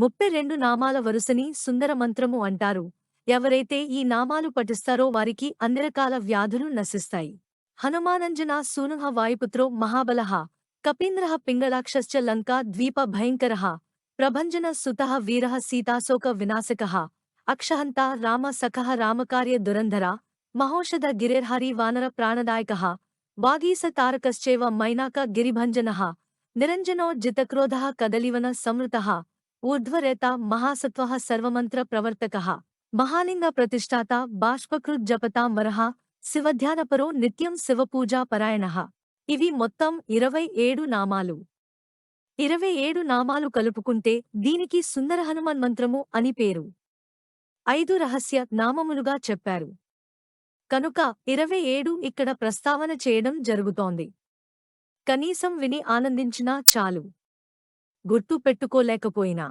ముప్పై రెండు నామాల వరుసని సుందర మంత్రము అంటారు. ఎవరైతే ఈ నామాలు పఠిస్తారో వారికి అన్ని రకాల వ్యాధులు నశిస్తాయి. హనుమానంజన సూనుహ వాయుపుత్రో మహాబలః కపీంద్రః పింగళాక్షశ్చ లంకా ద్వీప భయంకరః ప్రభంజన సుతః వీరః సీతాశోక వినాశకః అక్షహంతా రామ సఖః రామకార్య దురంధర మహోషధ గిరేర్హరి వానర ప్రాణదాయకః వాగీస తారకశ్చేవ మైనాక గిరిభంజనః నిరంజనో జితక్రోధః కదలివన సంవృతః ఊర్ధ్వరేత మహాసత్వ సర్వమంత్ర ప్రవర్తక మహాలింగ ప్రతిష్ఠాత బాష్పకృత్ జపతాంబరః శివధ్యానపరో నిత్యం శివపూజా పరాయణః ఇవి మొత్తం ఇరవై ఏడు నామాలు. ఇరవై ఏడు నామాలు కలుపుకుంటే దీనికి సుందర హనుమన్ మంత్రము అని పేరు. ఐదు రహస్య నామములుగా చెప్పారు. కనుక ఇరవై ఏడు ఇక్కడ ప్రస్తావన చేయడం జరుగుతోంది. కనీసం విని ఆనందించినా చాలు. గుర్తు పెట్టుకోలేకపోయినా